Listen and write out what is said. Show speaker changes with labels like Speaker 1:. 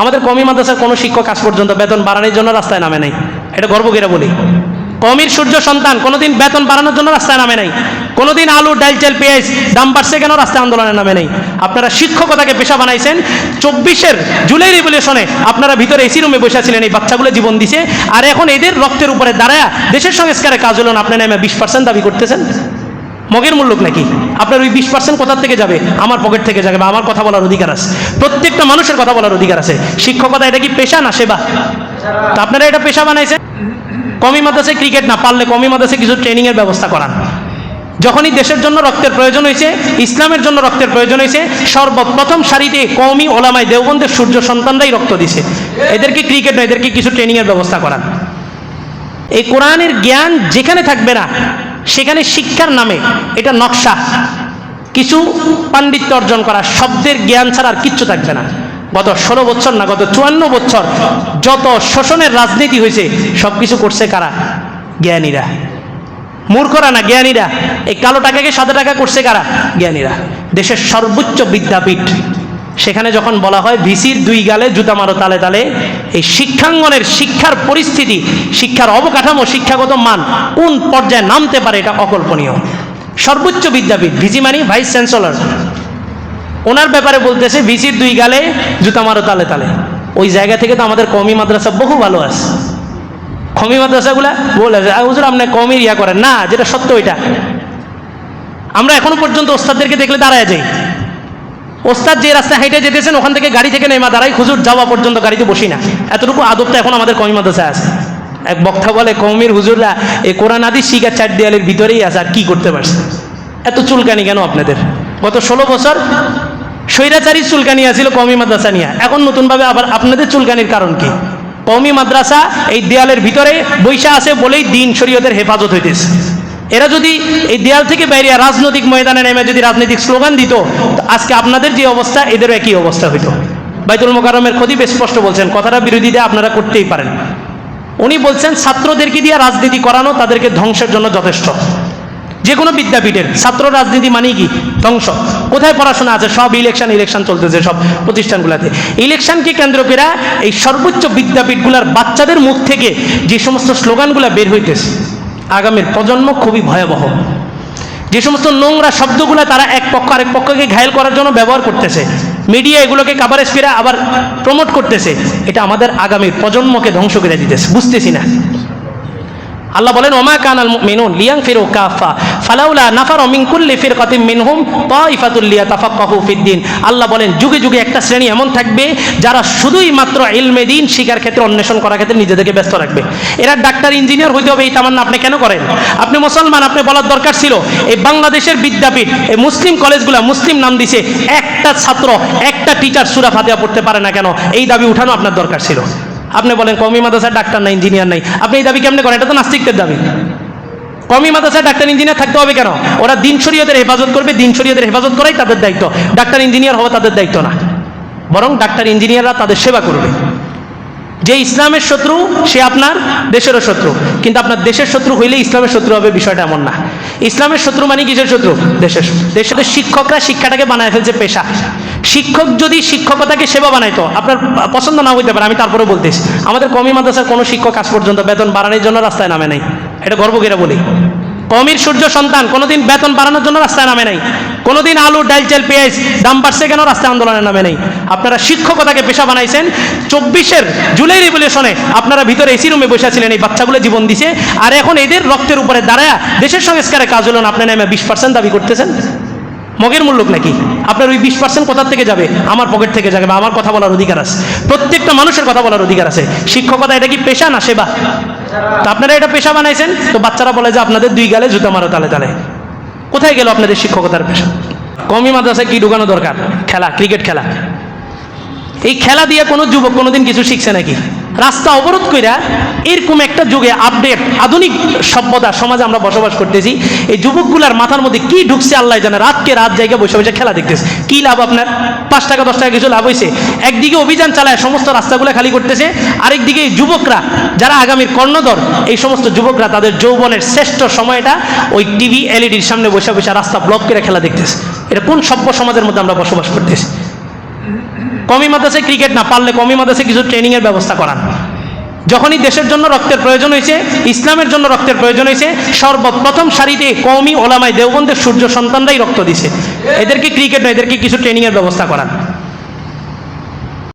Speaker 1: আমাদের কমি মাদ্রাসার কোনো শিক্ষক আজ পর্যন্ত বেতন বাড়ানোর জন্য রাস্তায় নামে নাই। এটা গর্ব করে বলি। কমির সূর্য সন্তান কোনোদিন বেতন বাড়ানোর জন্য রাস্তায় নামে নাই। কোনোদিন আলু ডাল চাল পেঁয়াজ দাম বাড়ছে কেন রাস্তায় আন্দোলনে নামে নেই। আপনারা শিক্ষকতাকে পেশা বানাইছেন। চব্বিশের জুলাই রেভলিউশনে আপনারা ভিতরে এসি রুমে বসেছিলেন এই বাচ্চাগুলো জীবন দিছে। আর এখন এদের রক্তের উপরে দাঁড়ায় দেশের সংস্কারে কাজ হলো না। বিশ পার্সেন্ট দাবি করতেছেন? মগের মূল্য নাকি? আপনার ওই বিশ পার্সেন্ট কোথার থেকে যাবে? আমার পকেট থেকে যাবে বা আমার কথা বলার অধিকার আছে। প্রত্যেকটা মানুষের কথা বলার অধিকার আছে। শিক্ষকতা এটা কি পেশা না সেবা? তো আপনারা এটা পেশা বানাইছেন? কমি মাদ্রাসায় ক্রিকেট না, পারলে কমি মাদ্রাসায় কিছু ট্রেনিংয়ের ব্যবস্থা করান। যখনই দেশের জন্য রক্তের প্রয়োজন হয়েছে, ইসলামের জন্য রক্তের প্রয়োজন হয়েছে, সর্বপ্রথম সারিতে কমি ওলামাই দেওবন্দের সূর্য সন্তানরাই রক্ত দিছে। এদেরকে ক্রিকেট নয় এদেরকে কিছু ট্রেনিংয়ের ব্যবস্থা করান। এই কোরআনের জ্ঞান যেখানে থাকবে না সেখানে শিক্ষার নামে এটা নকশা। কিছু পাণ্ডিত্য অর্জন করা, শব্দের জ্ঞান ছাড়া আর কিচ্ছু থাকবে না। গত ষোলো বছর না, গত চুয়ান্ন বছর যত শোষণের রাজনীতি হয়েছে সব কিছু করছে কারা? জ্ঞানীরা। মূর্খরা না জ্ঞানীরা? এই কালো টাকাকে সাদা টাকা করছে কারা? জ্ঞানীরা। দেশের সর্বোচ্চ বিদ্যাপীঠ। সেখানে যখন বলা হয়, ভিসির দুই গালে জুতা মারো তালে তালে, এই শিক্ষাঙ্গনের শিক্ষার পরিস্থিতি, শিক্ষার অবকাঠামো, শিক্ষাগত মান কোন পর্যায়ে নামতে পারে এটা অকল্পনীয়। সর্বোচ্চ বিদ্যাপীঠ, ভিসি মানি ভাইস চ্যান্সেলর। ওনার ব্যাপারে বলতেছে, ভিসির দুই গালে জুতা মারো তালে তালে। ওই জায়গা থেকে তো আমাদের কমি মাদ্রাসা বহু ভালো আছে। কমি মাদ্রাসাগুলা বলে হুজুর, আপনি কমির ইয়া করেন। না, যেটা সত্য ওইটা। আমরা এখনও পর্যন্ত ওস্তাদদেরকে দেখলে দাঁড়ায় যাই। ওস্তাদ যে রাস্তায় হাইটে যেতেছেন, ওখান থেকে গাড়ি থেকে নেমা দাঁড়াই, হুজুর যাওয়া পর্যন্ত গাড়িতে বসি না। এতটুকু আদবটা এখন আমাদের কমি মাদ্রাসায় আছে। এক বক্তা বলে, কমির হুজুররা এই কোরআন আদি শিকার চার দেয়ালের ভিতরেই আছে, আর কি করতে পারছে? এত চুলকানি কেন আপনাদের? গত ষোলো বছর স্বৈরাচারী চুলকানি আছিল কমি মাদ্রাসা নিয়ে। এখন নতুনভাবে আবার আপনাদের চুলকানির কারণ কি? কমি মাদ্রাসা এই দেয়ালের ভিতরে বৈশা আছে বলেই দিন শরীয়তের হেফাজত হইতেছে। এরা যদি এই দেয়াল থেকে বাইরে রাজনৈতিক ময়দানে নেমে যদি রাজনৈতিক স্লোগান দিত আজকে আপনাদের যে অবস্থা, এদেরও একই অবস্থা হইতো। বাইতুল মোকারমের খতিব স্পষ্ট বলছেন, কথাটা বিরোধীদের আপনারা করতেই পারেন। উনি বলছেন, ছাত্রদেরকে দিয়ে রাজনীতি করানো তাদেরকে ধ্বংসের জন্য যথেষ্ট। যে কোনো বিদ্যাপীঠের, ছাত্র রাজনীতি মানে কি? ধ্বংস। কোথায় পড়াশোনা আছে? সব ইলেকশন ইলেকশন চলতেছে, সব প্রতিষ্ঠানগুলোতে। ইলেকশনকে কেন্দ্র করে এই সর্বোচ্চ বিদ্যাপীঠগুলার বাচ্চাদের মুখ থেকে যে সমস্ত স্লোগানগুলো বের হইতেছে আগামীর প্রজন্ম খুবই ভয়াবহ। যে সমস্ত নোংরা শব্দগুলো তারা এক পক্ষ আরেক পক্ষকে ঘায়ল করার জন্য ব্যবহার করতেছে মিডিয়া এগুলোকে কাভারেজ ফিরে আবার প্রমোট করতেছে, এটা আমাদের আগামীর প্রজন্মকে ধ্বংস করে দিতেছে, বুঝতেছি না। আল্লাহ বলেন, ওমা কানাল মিনুন লিয়াং ফেরো কাফা। ফালাউলা নাফার মিন কুল্লি ফিরকাতিন মিনহুম তাইফাতুল লিয়াতাফাক্কাহু ফিদ্দিন আল্লাহ বলেন, যুগে যুগে একটা শ্রেণি এমন থাকবে যারা শুধুই মাত্র ইলমে দিন শিকার ক্ষেত্রে অন্বেষণ করার ক্ষেত্রে নিজেদেরকে ব্যস্ত রাখবে। এরা ডাক্তার, ইঞ্জিনিয়ার হইতে হবে, এই তামান্না আপনি কেন করেন? আপনি মুসলমান, আপনি বলার দরকার ছিল, এই বাংলাদেশের বিদ্যাপীঠ, এই মুসলিম কলেজগুলো মুসলিম নাম দিছে, একটা ছাত্র, একটা টিচার সুরা ফাতিহা পড়তে পারে না কেন? এই দাবি উঠানো আপনার দরকার ছিল। আপনি বলেন কমি মাদ্রাসার ডাক্তার নাই, ইঞ্জিনিয়ার নাই। আপনি এই দাবি কেমনে করেন? এটা তো নাস্তিকদের দাবি। কমি মাদ্রাসায় ডাক্তার ইঞ্জিনিয়ার থাকতে হবে কেন? ওরা দিন শরীয়তের হেফাজত করবে, দিন শরীয়তের হেফাজত করাই তাদের দায়িত্ব। ডাক্তার ইঞ্জিনিয়ার হওয়া তাদের দায়িত্ব না। বরং ডাক্তার ইঞ্জিনিয়াররা তাদের সেবা করবে। যে ইসলামের শত্রু, সে আপনার দেশেরও শত্রু। কিন্তু আপনার দেশের শত্রু হইলে ইসলামের শত্রু হবে বিষয়টা এমন না। ইসলামের শত্রু মানে কিসের শত্রু? দেশের দেশের শিক্ষকরা শিক্ষাটাকে বানায় ফেলছে পেশা। শিক্ষক যদি শিক্ষকতাকে সেবা বানাইতো, আপনার পছন্দ না হইতে পারে, আমি তারপরে বলতেছি। আমাদের কমি মাদ্রাসার কোনো শিক্ষক আজ পর্যন্ত বেতন বাড়ানোর জন্য রাস্তায় নামে নাই। এটা গর্ব করে বলি। কমির সূর্য সন্তান, কোনোদিন বেতন বাড়ানোর জন্য রাস্তায় নামে নাই। কোনোদিন আলু, ডাল, চাল, পেঁয়াজ দাম বাড়ছে কেন রাস্তায় আন্দোলনের নামে নেই? আপনারা শিক্ষকতাকে পেশা বানাইছেন। চব্বিশের জুলাই রেভলিউশনে আপনারা ভিতরে এসি রুমে বসেছিলেন এই বাচ্চাগুলো জীবন দিছে। আর এখন এদের রক্তের উপরে দাঁড়ায় দেশের সংস্কারে কাজ হলো না। আপনারা নেমে বিশ পার্সেন্ট দাবি করতেছেন? মগের মূল্য নাকি? আপনার ওই বিশ পার্সেন্ট কোথার থেকে যাবে? আমার পকেট থেকে যাবে বা আমার কথা বলার অধিকার আছে। প্রত্যেকটা মানুষের কথা বলার অধিকার আছে। শিক্ষকতা এটা কি পেশা না সেবা? তো আপনারা এটা পেশা বানাইছেন? তো বাচ্চারা বলে যে আপনাদের দুই গালে জুতা মারো তালে তালে। কোথায় গেল আপনাদের শিক্ষকতার পেশা? কমি মাদ্রাসায় কি ঢুকানো দরকার? খেলা, ক্রিকেট খেলা। এই খেলা দিয়ে কোনো যুবক কোনোদিন কিছু শিখছে নাকি? রাস্তা অবরোধ কইরা এরকম একটা যুগে আপডেট আধুনিক সভ্যতা সমাজে আমরা বসবাস করতেছি। এই যুবকগুলার মাথার মধ্যে কি ঢুকছে আল্লাহ জানে। রাতকে রাত জায়গায় বসে বসে খেলা দেখতেছে। কি লাভ আপনার? পাঁচ টাকা, দশ টাকা কিছু লাভ হয়েছে একদিকে অভিযান চালায় সমস্ত রাস্তাগুলো খালি করতেছে। আরেকদিকে এই যুবকরা, যারা আগামীর কর্ণধর, এই সমস্ত যুবকরা তাদের যৌবনের শ্রেষ্ঠ সময়টা ওই টিভি এলইডির সামনে বসে বসে রাস্তা ব্লক করে খেলা দেখতেছে। এটা কোন সভ্য সমাজের মধ্যে আমরা বসবাস করতেছি? কমি মাদ্রাসায় ক্রিকেট না, পারলে কমি মাদ্রাসায় কিছু ট্রেনিংয়ের ব্যবস্থা করান। যখনই দেশের জন্য রক্তের প্রয়োজন হয়েছে, ইসলামের জন্য রক্তের প্রয়োজন হয়েছে, সর্বপ্রথম সারিতে কৌমি ওলামায় দেওবন্দের সূর্য সন্তানরাই রক্ত দিছে। এদেরকে ক্রিকেট নয়, এদেরকে কিছু ট্রেনিংয়ের ব্যবস্থা করান।